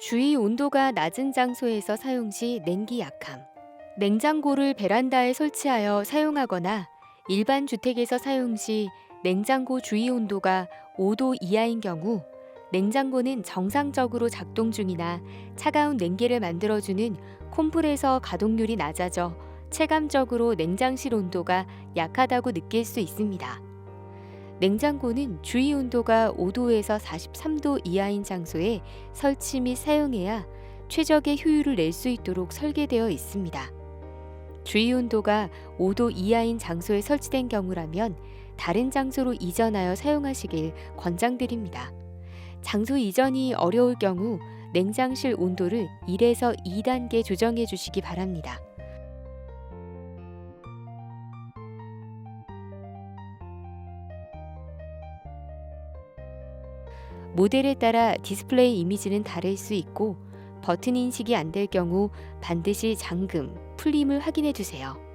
주위 온도가 낮은 장소에서 사용 시 냉기 약함. 냉장고를 베란다에 설치하여 사용하거나 일반 주택에서 사용 시 냉장고 주위 온도가 5도 이하인 경우 냉장고는 정상적으로 작동 중이나 차가운 냉기를 만들어주는 콤프레서 가동률이 낮아져 체감적으로 냉장실 온도가 약하다고 느낄 수 있습니다. 냉장고는 주위 온도가 5도에서 43도 이하인 장소에 설치 및 사용해야 최적의 효율을 낼 수 있도록 설계되어 있습니다. 주위 온도가 5도 이하인 장소에 설치된 경우라면 다른 장소로 이전하여 사용하시길 권장드립니다. 장소 이전이 어려울 경우 냉장실 온도를 1에서 2단계 조정해 주시기 바랍니다. 모델에 따라 디스플레이 이미지는 다를 수 있고 버튼 인식이 안 될 경우 반드시 잠금, 풀림을 확인해 주세요.